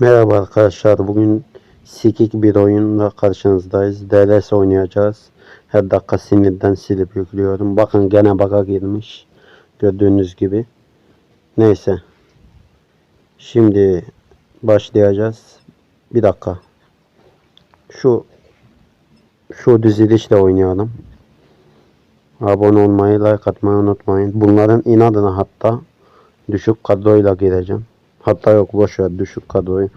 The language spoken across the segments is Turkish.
Merhaba arkadaşlar. Bugün sikik bir oyunla karşınızdayız. DLS oynayacağız. Her dakika sinirden silip yüklüyorum. Bakın gene baka girmiş. Gördüğünüz gibi. Neyse. Şimdi başlayacağız. Bir dakika. Şu şu dizilişle oynayalım. Abone olmayı, like atmayı unutmayın. Bunların inadına hatta düşük kadroyla gireceğim. Hatta yok boş ver düşük kadroyu.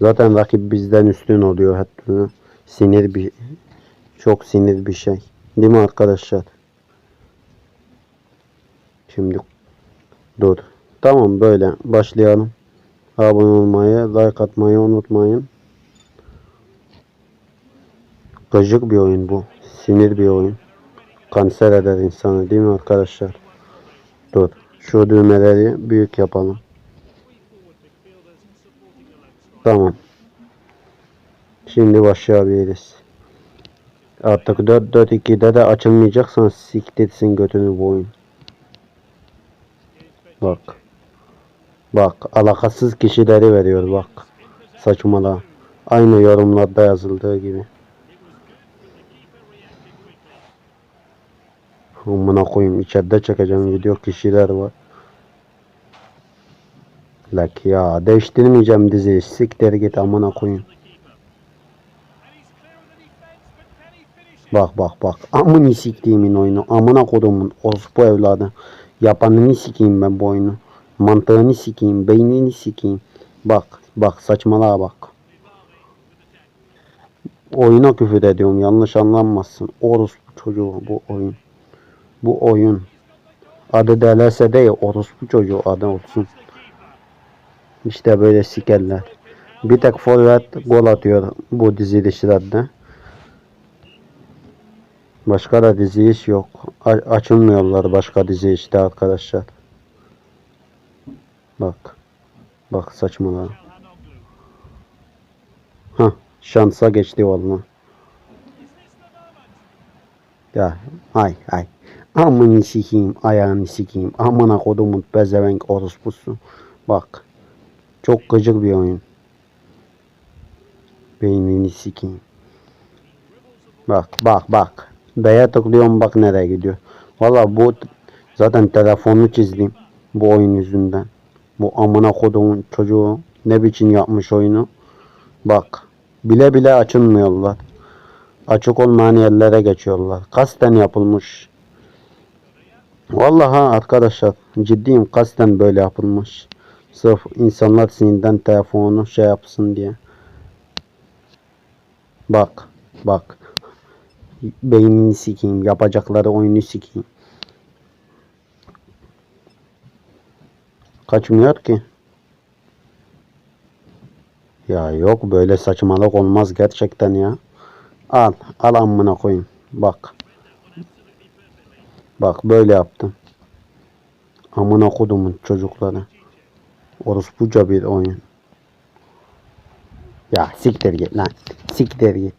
Zaten rakip bizden üstün oluyor türlü. Sinir bir çok sinir bir şey. Değil mi arkadaşlar? Şimdi dur. Tamam böyle başlayalım. Abone olmayı, like atmayı unutmayın. Gıcık bir oyun bu. Sinir bir oyun. Kanser eder insanı değil mi arkadaşlar? Dur. Şu düğmeleri büyük yapalım. Tamam. Şimdi başlayabiliriz. Artık 4-4-2'de de açılmayacaksan siktirsin götünü bu oyun. Bak. Bak alakasız kişileri veriyor bak. Saçmala. Aynı yorumlarda yazıldığı gibi. Amına koyayım içeride çekeceğim video kişiler var. Lak ya değiştirmeyeceğim diziyi. Siktir git amına koyayım. Bak bak bak. Amını siktiğimin oyunu. Amına kodumun orospu evladı. Yapanını sikeyim ben bu oyunu. Mantığını sikeyim. Beynini sikeyim. Bak bak saçmalığa bak. Oyuna küfür ediyorum. Yanlış anlanmasın. Orospu çocuğu bu oyun. Bu oyun. Adı DLS değil. Orospu çocuğu adı olsun. İşte böyle sikerler. Bir tek forvet gol atıyor bu dizilişlerde. Başka da diziliş yok. A- açılmıyorlar başka dizilişte arkadaşlar. Bak. Bak saçmalığa. Ha şansa geçti vallahi. Ya hay hay. Amını sikeyim, ayağını sikeyim. Amına kodumun pezevenk orospusu. Bak. Çok gıcık bir oyun. Beynini sikeyim. Bak bak bak. B'ye tıklıyorum bak nereye gidiyor. Valla bu zaten telefonu çizdim. Bu oyun yüzünden. Bu amına kodumun çocuğu ne biçim yapmış oyunu. Bak. Bile bile açılmıyorlar. Açık olmayan yerlere geçiyorlar. Kasten yapılmış. Vallahi arkadaşlar ciddiyim kasten böyle yapılmış. Sırf insanlar sinirden telefonu şey yapsın diye. Bak bak. Beynini sikeyim. Yapacakları oyunu sikeyim. Kaçmıyor ki. Ya yok böyle saçmalık olmaz gerçekten ya. Al. Al amına koyayım. Bak. Bak böyle yaptım. Amına kodumun çocukları. Orospuca bir oyun. Ya siktir git lan. Siktir git.